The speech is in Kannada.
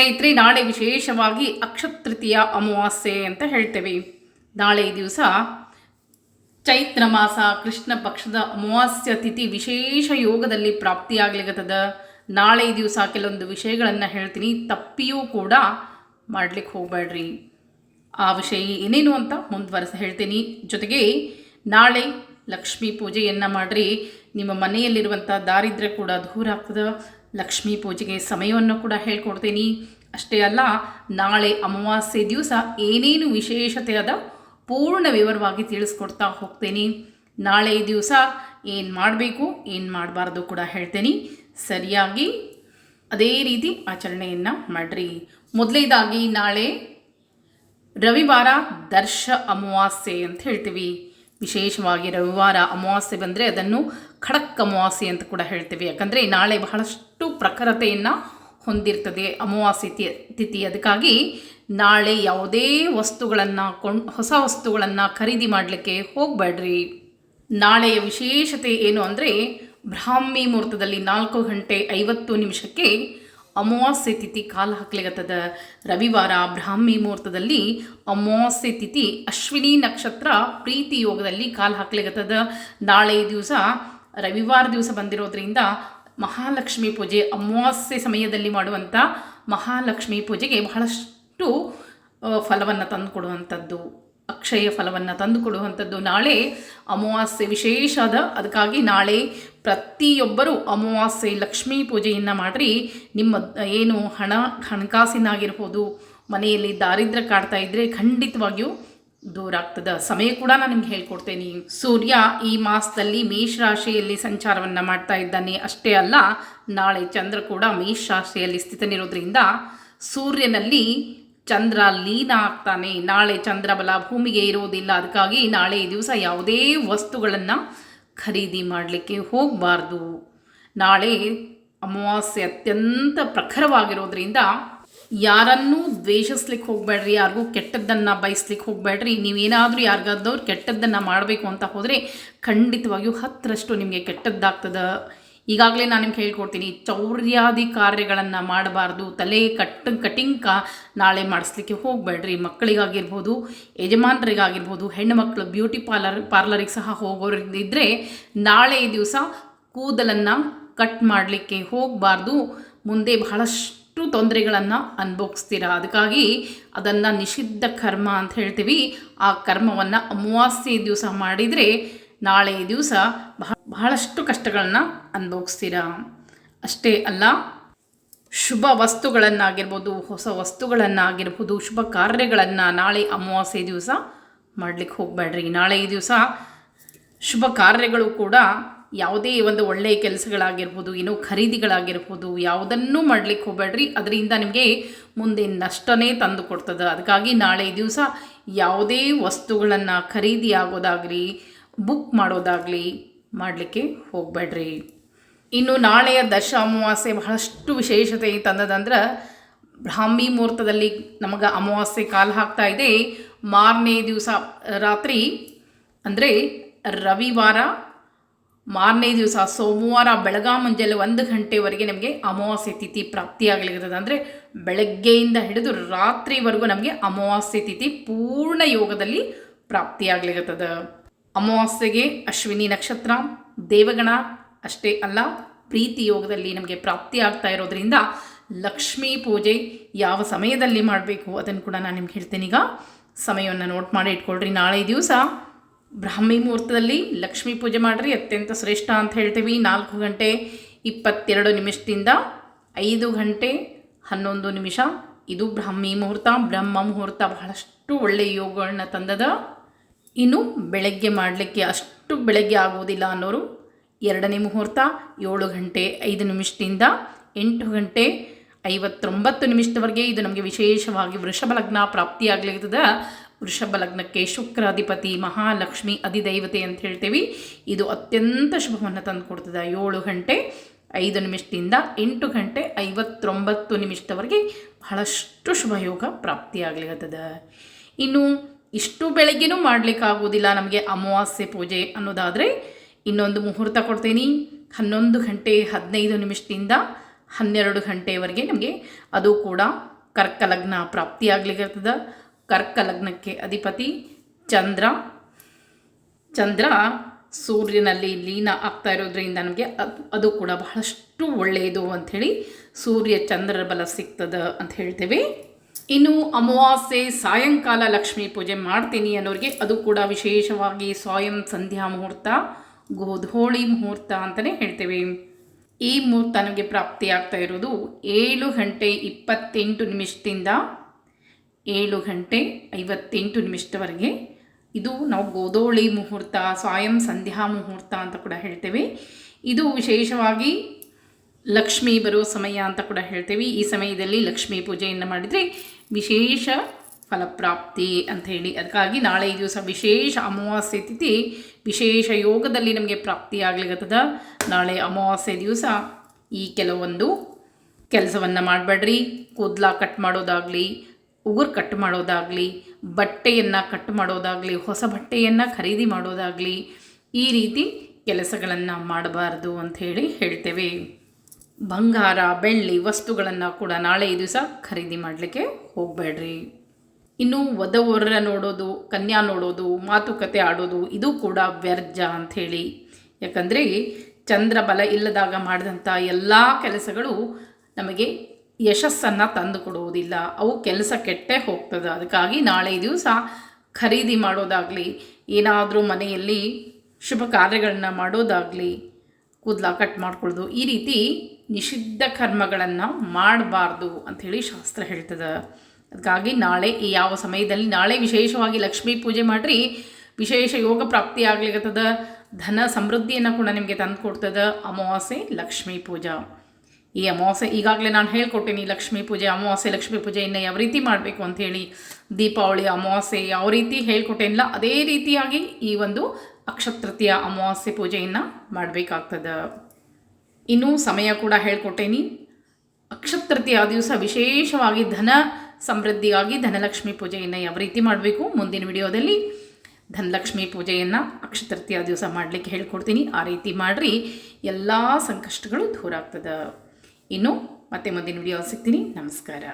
ಸ್ನೇಹಿತರೆ, ನಾಳೆ ವಿಶೇಷವಾಗಿ ಅಕ್ಷತೃತೀಯ ಅಮಾವಾಸ್ಯೆ ಅಂತ ಹೇಳ್ತೇವೆ. ನಾಳೆ ದಿವಸ ಚೈತ್ರ ಮಾಸ, ಕೃಷ್ಣ ಪಕ್ಷದ ಅಮಾವಾಸ್ಯ ತಿಥಿ ವಿಶೇಷ ಯೋಗದಲ್ಲಿ ಪ್ರಾಪ್ತಿಯಾಗ್ಲಿಕ್ಕತ್ತದ ನಾಳೆ ದಿವಸ ಕೆಲವೊಂದು ವಿಷಯಗಳನ್ನು ಹೇಳ್ತೀನಿ, ತಪ್ಪಿಯೂ ಕೂಡ ಮಾಡ್ಲಿಕ್ಕೆ ಹೋಗಬೇಡ್ರಿ. ಆ ವಿಷಯ ಏನೇನು ಅಂತ ಮುಂದುವರೆಸ ಹೇಳ್ತೀನಿ. ಜೊತೆಗೆ ನಾಳೆ ಲಕ್ಷ್ಮೀ ಪೂಜೆಯನ್ನು ಮಾಡಿರಿ. ನಿಮ್ಮ ಮನೆಯಲ್ಲಿರುವಂಥ ದಾರಿದ್ರ್ಯ ಕೂಡ ದೂರ ಆಗ್ತದೆ. ಲಕ್ಷ್ಮೀ ಪೂಜೆಗೆ ಸಮಯವನ್ನು ಕೂಡ ಹೇಳ್ಕೊಡ್ತೀನಿ. ಅಷ್ಟೇ ಅಲ್ಲ, ನಾಳೆ ಅಮಾವಾಸ್ಯೆ ದಿವಸ ಏನೇನು ವಿಶೇಷತೆ ಅದ ಪೂರ್ಣ ವಿವರವಾಗಿ ತಿಳಿಸ್ಕೊಡ್ತಾ ಹೋಗ್ತೀನಿ. ನಾಳೆ ದಿವಸ ಏನು ಮಾಡಬೇಕು, ಏನು ಮಾಡಬಾರ್ದು ಕೂಡ ಹೇಳ್ತೀನಿ. ಸರಿಯಾಗಿ ಅದೇ ರೀತಿ ಆಚರಣೆಯನ್ನು ಮಾಡಿರಿ. ಮೊದಲೇದಾಗಿ ನಾಳೆ ರವಿವಾರ ದರ್ಶ ಅಮಾವಾಸ್ಯೆ ಅಂತ ಹೇಳ್ತೀವಿ. ವಿಶೇಷವಾಗಿ ರವಿವಾರ ಅಮಾವಾಸ್ಯೆ ಬಂದರೆ ಅದನ್ನು ಖಡಕ್ ಅಮಾವಾಸ್ಯೆ ಅಂತ ಕೂಡ ಹೇಳ್ತೀವಿ. ಯಾಕಂದರೆ ನಾಳೆ ಬಹಳಷ್ಟು ಪ್ರಖರತೆಯನ್ನು ಹೊಂದಿರ್ತದೆ ಅಮಾವಾಸ್ಯೆ ತಿಥಿ. ಅದಕ್ಕಾಗಿ ನಾಳೆ ಯಾವುದೇ ವಸ್ತುಗಳನ್ನು ಕೊಂಡು, ಹೊಸ ವಸ್ತುಗಳನ್ನು ಖರೀದಿ ಮಾಡಲಿಕ್ಕೆ ಹೋಗಬೇಡ್ರಿ. ನಾಳೆಯ ವಿಶೇಷತೆ ಏನು ಅಂದರೆ ಬ್ರಾಹ್ಮಿ ಮುಹೂರ್ತದಲ್ಲಿ ನಾಲ್ಕು ಗಂಟೆ ಐವತ್ತು ನಿಮಿಷಕ್ಕೆ ಅಮಾವಾಸ್ಯೆ ತಿಥಿ ಕಾಲ ಹಾಕ್ಲಿಗತ್ತದ ರವಿವಾರ ಬ್ರಾಹ್ಮಿ ಮುಹೂರ್ತದಲ್ಲಿ ಅಮಾವಾಸ್ಯೆ ತಿಥಿ ಅಶ್ವಿನಿ ನಕ್ಷತ್ರ ಪ್ರೀತಿ ಯೋಗದಲ್ಲಿ ಕಾಲ ಹಾಕ್ಲಿಗತ್ತದ. ನಾಳೆ ದಿವಸ, ರವಿವಾರ ದಿವಸ ಬಂದಿರೋದ್ರಿಂದ ಮಹಾಲಕ್ಷ್ಮಿ ಪೂಜೆ ಅಮಾವಾಸ್ಯೆ ಸಮಯದಲ್ಲಿ ಮಾಡುವಂಥ ಮಹಾಲಕ್ಷ್ಮಿ ಪೂಜೆಗೆ ಬಹಳಷ್ಟು ಫಲವನ್ನು ತಂದುಕೊಡುವಂಥದ್ದು ಅಕ್ಷಯ ಫಲವನ್ನು ತಂದುಕೊಡುವಂಥದ್ದು. ನಾಳೆ ಅಮಾವಾಸ್ಯೆ ವಿಶೇಷ ಅದ. ಅದಕ್ಕಾಗಿ ನಾಳೆ ಪ್ರತಿಯೊಬ್ಬರೂ ಅಮಾವಾಸ್ಯೆ ಲಕ್ಷ್ಮೀ ಪೂಜೆಯನ್ನು ಮಾಡಿರಿ. ನಿಮ್ಮ ಏನು ಹಣ, ಹಣಕಾಸಿನಾಗಿರ್ಬೋದು, ಮನೆಯಲ್ಲಿ ದಾರಿದ್ರ್ಯ ಕಾಡ್ತಾ ಇದ್ದರೆ ಖಂಡಿತವಾಗಿಯೂ ದೂರ ಆಗ್ತದೆ. ಸಮಯ ಕೂಡ ನಾನು ನಿಮ್ಗೆ ಹೇಳ್ಕೊಡ್ತೇನೆ. ಸೂರ್ಯ ಈ ಮಾಸದಲ್ಲಿ ಮೇಷರಾಶಿಯಲ್ಲಿ ಸಂಚಾರವನ್ನು ಮಾಡ್ತಾ ಇದ್ದಾನೆ. ಅಷ್ಟೇ ಅಲ್ಲ, ನಾಳೆ ಚಂದ್ರ ಕೂಡ ಮೇಷರಾಶಿಯಲ್ಲಿ ಸ್ಥಿತನಿರೋದ್ರಿಂದ ಸೂರ್ಯನಲ್ಲಿ ಚಂದ್ರ ಲೀನ ಆಗ್ತಾನೆ. ನಾಳೆ ಚಂದ್ರಬಲ ಭೂಮಿಗೆ ಇರೋದಿಲ್ಲ ಅದಕ್ಕಾಗಿ ನಾಳೆ ದಿವಸ ಯಾವುದೇ ವಸ್ತುಗಳನ್ನು ಖರೀದಿ ಮಾಡಲಿಕ್ಕೆ ಹೋಗಬಾರ್ದು. ನಾಳೆ ಅಮಾವಾಸ್ಯೆ ಅತ್ಯಂತ ಪ್ರಖರವಾಗಿರೋದ್ರಿಂದ ಯಾರನ್ನೂ ದ್ವೇಷಿಸ್ಲಿಕ್ಕೆ ಹೋಗಬೇಡ್ರಿ, ಯಾರಿಗೂ ಕೆಟ್ಟದ್ದನ್ನು ಬಯಸ್ಲಿಕ್ಕೆ ಹೋಗಬೇಡ್ರಿ. ನೀವೇನಾದರೂ ಯಾರಿಗಾದವ್ರು ಕೆಟ್ಟದ್ದನ್ನು ಮಾಡಬೇಕು ಅಂತ ಹೋದರೆ ಖಂಡಿತವಾಗಿಯೂ ಹತ್ತರಷ್ಟು ನಿಮಗೆ ಕೆಟ್ಟದ್ದಾಗ್ತದೆ. ಈಗಾಗಲೇ ನಾನು ನಿಮ್ಗೆ ಹೇಳ್ಕೊಡ್ತೀನಿ, ಚೌರ್ಯಾದಿ ಕಾರ್ಯಗಳನ್ನು ಮಾಡಬಾರ್ದು, ತಲೆ ಕಟ್ ಕಟಿಂಗ್ ಕಾ ನಾಳೆ ಮಾಡಿಸ್ಲಿಕ್ಕೆ ಹೋಗಬೇಡ್ರಿ. ಮಕ್ಕಳಿಗಾಗಿರ್ಬೋದು, ಯಜಮಾನರಿಗಾಗಿರ್ಬೋದು ಹೆಣ್ಣು ಮಕ್ಕಳು ಬ್ಯೂಟಿ ಪಾರ್ಲರ್ ಪಾರ್ಲರಿಗೆ ಸಹ ಹೋಗೋರಿದ್ದರೆ ನಾಳೆ ದಿವಸ ಕೂದಲನ್ನು ಕಟ್ ಮಾಡಲಿಕ್ಕೆ ಹೋಗಬಾರ್ದು. ಮುಂದೆ ಬಹಳಷ್ಟು ತೊಂದರೆಗಳನ್ನು ಅನುಭವಿಸ್ತೀರಾ? ಅದಕ್ಕಾಗಿ ಅದನ್ನು ನಿಷಿದ್ಧ ಕರ್ಮ ಅಂತ ಹೇಳ್ತೀವಿ. ಆ ಕರ್ಮವನ್ನು ಅಮಾವಾಸ್ಯೆ ದಿವಸ ಮಾಡಿದರೆ ನಾಳೆ ದಿವಸ ಬಹ ಬಹಳಷ್ಟು ಕಷ್ಟಗಳನ್ನು ಅನುಭವಿಸ್ತೀರಾ? ಅಷ್ಟೇ ಅಲ್ಲ, ಶುಭ ವಸ್ತುಗಳನ್ನಾಗಿರ್ಬೋದು, ಹೊಸ ವಸ್ತುಗಳನ್ನಾಗಿರ್ಬೋದು, ಶುಭ ಕಾರ್ಯಗಳನ್ನು ನಾಳೆ ಅಮಾವಾಸ್ಯೆ ದಿವಸ ಮಾಡಲಿಕ್ಕೆ ಹೋಗಬೇಡ್ರಿ. ನಾಳೆ ಈ ದಿವಸ ಶುಭ ಕಾರ್ಯಗಳು ಕೂಡ ಯಾವುದೇ ಒಂದು ಒಳ್ಳೆಯ ಕೆಲಸಗಳಾಗಿರ್ಬೋದು, ಏನೋ ಖರೀದಿಗಳಾಗಿರ್ಬೋದು, ಯಾವುದನ್ನೂ ಮಾಡಲಿಕ್ಕೆ ಹೋಗಬೇಡ್ರಿ. ಅದರಿಂದ ನಿಮಗೆ ಮುಂದೆ ನಷ್ಟನೇ ತಂದು ಕೊಡ್ತದೆ. ಅದಕ್ಕಾಗಿ ನಾಳೆ ದಿವಸ ಯಾವುದೇ ವಸ್ತುಗಳನ್ನು ಖರೀದಿ ಆಗೋದಾಗಲಿ ಬುಕ್ ಮಾಡೋದಾಗಲಿ ಮಾಡಲಿಕ್ಕೆ ಹೋಗಬೇಡ್ರಿ. ಇನ್ನು ನಾಳೆಯ ದಶ ಅಮಾವಾಸ್ಯೆ ಬಹಳಷ್ಟು ವಿಶೇಷತೆ ತಂದದಂದ್ರೆ ಬ್ರಾಹ್ಮಿ ಮುಹೂರ್ತದಲ್ಲಿ ನಮಗೆ ಅಮಾವಾಸ್ಯೆ ಕಾಲ ಹಾಕ್ತಾ ಇದೆ. ಮಾರನೇ ದಿವಸ ರಾತ್ರಿ ಅಂದರೆ ರವಿವಾರ, ಮಾರನೇ ದಿವಸ ಸೋಮವಾರ ಬೆಳಗಾ ಮುಂಜಾನೆ ಒಂದು ಗಂಟೆವರೆಗೆ ನಮಗೆ ಅಮಾವಾಸ್ಯೆ ತಿಥಿ ಪ್ರಾಪ್ತಿಯಾಗಲಿರ್ತದೆ ಅಂದರೆ ಬೆಳಗ್ಗೆಯಿಂದ ಹಿಡಿದು ರಾತ್ರಿವರೆಗೂ ನಮಗೆ ಅಮಾವಾಸ್ಯೆ ತಿಥಿ ಪೂರ್ಣ ಯೋಗದಲ್ಲಿ ಪ್ರಾಪ್ತಿಯಾಗಲಿರ್ತದೆ ಅಮಾವಾಸ್ಯೆಗೆ ಅಶ್ವಿನಿ ನಕ್ಷತ್ರ, ದೇವಗಣ ಅಷ್ಟೇ ಅಲ್ಲ, ಪ್ರೀತಿ ಯೋಗದಲ್ಲಿ ನಮಗೆ ಪ್ರಾಪ್ತಿ ಆಗ್ತಾ ಇರೋದ್ರಿಂದ ಲಕ್ಷ್ಮೀ ಪೂಜೆ ಯಾವ ಸಮಯದಲ್ಲಿ ಮಾಡಬೇಕು ಅದನ್ನು ಕೂಡ ನಾನು ನಿಮ್ಗೆ ಹೇಳ್ತೇನೆ. ಈಗ ಸಮಯವನ್ನು ನೋಟ್ ಮಾಡಿ ಇಟ್ಕೊಳ್ರಿ. ನಾಳೆ ದಿವಸ ಬ್ರಾಹ್ಮಿ ಮುಹೂರ್ತದಲ್ಲಿ ಲಕ್ಷ್ಮೀ ಪೂಜೆ ಮಾಡಿರಿ. ಅತ್ಯಂತ ಶ್ರೇಷ್ಠ ಅಂತ ಹೇಳ್ತೀವಿ. ನಾಲ್ಕು ಗಂಟೆ ಇಪ್ಪತ್ತೆರಡು ನಿಮಿಷದಿಂದ ಐದು ಗಂಟೆ ಹನ್ನೊಂದು ನಿಮಿಷ. ಇದು ಬ್ರಾಹ್ಮಿ ಮುಹೂರ್ತ. ಬ್ರಹ್ಮ ಮುಹೂರ್ತ ಬಹಳಷ್ಟು ಒಳ್ಳೆಯ ಯೋಗಗಳನ್ನ ತಂದದ ಇನ್ನು ಬೆಳಗ್ಗೆ ಮಾಡಲಿಕ್ಕೆ ಅಷ್ಟು ಬೆಳಗ್ಗೆ ಆಗುವುದಿಲ್ಲ ಅನ್ನೋರು ಎರಡನೇ ಮುಹೂರ್ತ ಏಳು ಗಂಟೆ ಐದು ನಿಮಿಷದಿಂದ ಎಂಟು ಗಂಟೆ ಐವತ್ತೊಂಬತ್ತು ನಿಮಿಷದವರೆಗೆ ಇದು ನಮಗೆ ವಿಶೇಷವಾಗಿ ವೃಷಭ ಲಗ್ನ ಪ್ರಾಪ್ತಿಯಾಗಲಿರ್ತದೆ. ವೃಷಭ ಲಗ್ನಕ್ಕೆ ಶುಕ್ರಾಧಿಪತಿ, ಮಹಾಲಕ್ಷ್ಮಿ, ಅಧಿದೈವತೆ ಅಂತ ಹೇಳ್ತೀವಿ. ಇದು ಅತ್ಯಂತ ಶುಭವನ್ನು ತಂದು ಕೊಡ್ತದೆ. ಏಳು ಗಂಟೆ ಐದು ನಿಮಿಷದಿಂದ ಎಂಟು ಗಂಟೆ ಐವತ್ತೊಂಬತ್ತು ನಿಮಿಷದವರೆಗೆ ಬಹಳಷ್ಟು ಶುಭಯೋಗ ಪ್ರಾಪ್ತಿಯಾಗಲಿರ್ತದೆ. ಇನ್ನು ಇಷ್ಟು ಬೆಳಗ್ಗೆನೂ ಮಾಡಲಿಕ್ಕಾಗೋದಿಲ್ಲ ನಮಗೆ ಅಮಾವಾಸ್ಯೆ ಪೂಜೆ ಅನ್ನೋದಾದರೆ ಇನ್ನೊಂದು ಮುಹೂರ್ತ ಕೊಡ್ತೀನಿ. ಹನ್ನೊಂದು ಗಂಟೆ ಹದಿನೈದು ನಿಮಿಷದಿಂದ ಹನ್ನೆರಡು ಗಂಟೆವರೆಗೆ ನಮಗೆ ಅದು ಕೂಡ ಕರ್ಕ ಲಗ್ನ ಕರ್ಕಲಗ್ನಕ್ಕೆ ಕರ್ಕ ಲಗ್ನಕ್ಕೆ ಅಧಿಪತಿ ಚಂದ್ರ. ಚಂದ್ರ ಸೂರ್ಯನಲ್ಲಿ ಲೀನ ಆಗ್ತಾ ಇರೋದ್ರಿಂದ ನಮಗೆ ಅದು ಅದು ಕೂಡ ಬಹಳಷ್ಟು ಒಳ್ಳೆಯದು ಅಂಥೇಳಿ ಸೂರ್ಯ ಚಂದ್ರರ ಬಲ ಸಿಗ್ತದೆ ಅಂತ ಹೇಳ್ತೇವೆ. ಇನ್ನು ಅಮಾವಾಸ್ಯೆ, ಸಾಯಂಕಾಲ ಲಕ್ಷ್ಮೀ ಪೂಜೆ ಮಾಡ್ತೀನಿ ಅನ್ನೋರಿಗೆ ಅದು ಕೂಡ ವಿಶೇಷವಾಗಿ ಸ್ವಯಂ ಸಂಧ್ಯಾ ಮುಹೂರ್ತ, ಗೋಧೋಳಿ ಮುಹೂರ್ತ ಅಂತಲೇ ಹೇಳ್ತೇವೆ. ಈ ಮುಹೂರ್ತ ನಮಗೆ ಪ್ರಾಪ್ತಿಯಾಗ್ತಾ ಇರೋದು ಏಳು ಗಂಟೆ ಇಪ್ಪತ್ತೆಂಟು ನಿಮಿಷದಿಂದ ಏಳು ಗಂಟೆ ಐವತ್ತೆಂಟು ನಿಮಿಷದವರೆಗೆ. ಇದು ನಾವು ಗೋಧೋಳಿ ಮುಹೂರ್ತ ಸ್ವಯಂ ಸಂಧ್ಯಾ ಮುಹೂರ್ತ ಅಂತ ಕೂಡ ಹೇಳ್ತೇವೆ. ಇದು ವಿಶೇಷವಾಗಿ ಲಕ್ಷ್ಮಿ ಬರೋ ಸಮಯ ಅಂತ ಕೂಡ ಹೇಳ್ತೇವೆ. ಈ ಸಮಯದಲ್ಲಿ ಲಕ್ಷ್ಮೀ ಪೂಜೆಯನ್ನು ಮಾಡಿದರೆ ವಿಶೇಷ ಫಲಪ್ರಾಪ್ತಿ ಅಂತ ಹೇಳಿ. ಅದಕ್ಕಾಗಿ ನಾಳೆ ಈ ದಿವಸ ವಿಶೇಷ ಅಮಾವಾಸ್ಯೆ ತಿಥಿ ವಿಶೇಷ ಯೋಗದಲ್ಲಿ ನಮಗೆ ಪ್ರಾಪ್ತಿಯಾಗ್ಲಿಕ್ಕತ್ತದ ನಾಳೆ ಅಮಾವಾಸ್ಯೆ ದಿವಸ ಈ ಕೆಲವೊಂದು ಕೆಲಸವನ್ನು ಮಾಡಬೇಡ್ರಿ. ಕೂದಲ ಕಟ್ ಮಾಡೋದಾಗಲಿ, ಉಗುರು ಕಟ್ ಮಾಡೋದಾಗಲಿ, ಬಟ್ಟೆಯನ್ನು ಕಟ್ ಮಾಡೋದಾಗಲಿ, ಹೊಸ ಬಟ್ಟೆಯನ್ನು ಖರೀದಿ ಮಾಡೋದಾಗಲಿ ಈ ರೀತಿ ಕೆಲಸಗಳನ್ನು ಮಾಡಬಾರ್ದು ಅಂಥೇಳಿ ಹೇಳ್ತೇವೆ. ಬಂಗಾರ, ಬೆಳ್ಳಿ ವಸ್ತುಗಳನ್ನು ಕೂಡ ನಾಳೆ ಈ ದಿವಸ ಖರೀದಿ ಮಾಡಲಿಕ್ಕೆ ಹೋಗಬೇಡ್ರಿ. ಇನ್ನು ವಧವರ ನೋಡೋದು, ಕನ್ಯಾ ನೋಡೋದು, ಮಾತುಕತೆ ಆಡೋದು, ಇದು ಕೂಡ ವ್ಯರ್ಜ ಅಂಥೇಳಿ. ಯಾಕಂದರೆ ಚಂದ್ರ ಬಲ ಇಲ್ಲದಾಗ ಮಾಡಿದಂಥ ಎಲ್ಲ ಕೆಲಸಗಳು ನಮಗೆ ಯಶಸ್ಸನ್ನು ತಂದು ಕೊಡುವುದಿಲ್ಲ ಅವು ಕೆಲಸ ಕೆಟ್ಟೇ ಹೋಗ್ತದೆ. ಅದಕ್ಕಾಗಿ ನಾಳೆ ದಿವಸ ಖರೀದಿ ಮಾಡೋದಾಗಲಿ, ಏನಾದರೂ ಮನೆಯಲ್ಲಿ ಶುಭ ಕಾರ್ಯಗಳನ್ನ ಮಾಡೋದಾಗಲಿ ಕೂದಲ ಕಟ್ ಮಾಡ್ಕೊಳ್ಳೋದು ಈ ರೀತಿ ನಿಷಿದ್ಧ ಕರ್ಮಗಳನ್ನು ಮಾಡಬಾರ್ದು ಅಂಥೇಳಿ ಶಾಸ್ತ್ರ ಹೇಳ್ತದೆ. ಅದಕ್ಕಾಗಿ ನಾಳೆ ಯಾವ ಸಮಯದಲ್ಲಿ ನಾಳೆ ವಿಶೇಷವಾಗಿ ಲಕ್ಷ್ಮೀ ಪೂಜೆ ಮಾಡಿರಿ, ವಿಶೇಷ ಯೋಗ ಪ್ರಾಪ್ತಿ ಆಗ್ಲಿಕ್ಕತ್ತದ ಧನ ಸಮೃದ್ಧಿಯನ್ನು ಕೂಡ ನಿಮಗೆ ತಂದು ಕೊಡ್ತದೆ ಅಮಾವಾಸ್ಯೆ ಲಕ್ಷ್ಮೀ ಪೂಜಾ. ಈ ಅಮಾವಾಸ್ಯೆ ಈಗಾಗಲೇ ನಾನು ಹೇಳ್ಕೊಟ್ಟೇನಿ ಲಕ್ಷ್ಮೀ ಪೂಜೆ, ಅಮಾವಾಸ್ಯೆ, ಲಕ್ಷ್ಮೀ ಪೂಜೆಯನ್ನು ಯಾವ ರೀತಿ ಮಾಡಬೇಕು ಅಂಥೇಳಿ ದೀಪಾವಳಿ, ಅಮಾವಾಸ್ಯೆ ಯಾವ ರೀತಿ ಹೇಳ್ಕೊಟ್ಟೇನಿಲ್ಲ, ಅದೇ ರೀತಿಯಾಗಿ ಈ ಒಂದು ಅಕ್ಷತೃತೀಯ ಅಮಾವಾಸ್ಯೆ ಪೂಜೆಯನ್ನು ಮಾಡಬೇಕಾಗ್ತದೆ. ಇನ್ನೂ ಸಮಯ ಕೂಡ ಹೇಳ್ಕೊಟ್ಟೇನಿ. ಅಕ್ಷತೃತೀಯ ದಿವಸ ವಿಶೇಷವಾಗಿ ಧನ ಸಮೃದ್ಧಿಗಾಗಿ ಧನಲಕ್ಷ್ಮಿ ಪೂಜೆಯನ್ನು ಯಾವ ರೀತಿ ಮಾಡಬೇಕು ಮುಂದಿನ ವಿಡಿಯೋದಲ್ಲಿ. ಧನಲಕ್ಷ್ಮಿ ಪೂಜೆಯನ್ನು ಅಕ್ಷತೃತೀಯ ದಿವಸ ಮಾಡಲಿಕ್ಕೆ ಹೇಳ್ಕೊಡ್ತೀನಿ. ಆ ರೀತಿ ಮಾಡಿರಿ, ಎಲ್ಲ ಸಂಕಷ್ಟಗಳು ದೂರ ಆಗ್ತದೆ. ಇನ್ನು ಮತ್ತೆ ಮುಂದಿನ ವಿಡಿಯೋ ಸಿಗ್ತೀನಿ. ನಮಸ್ಕಾರ.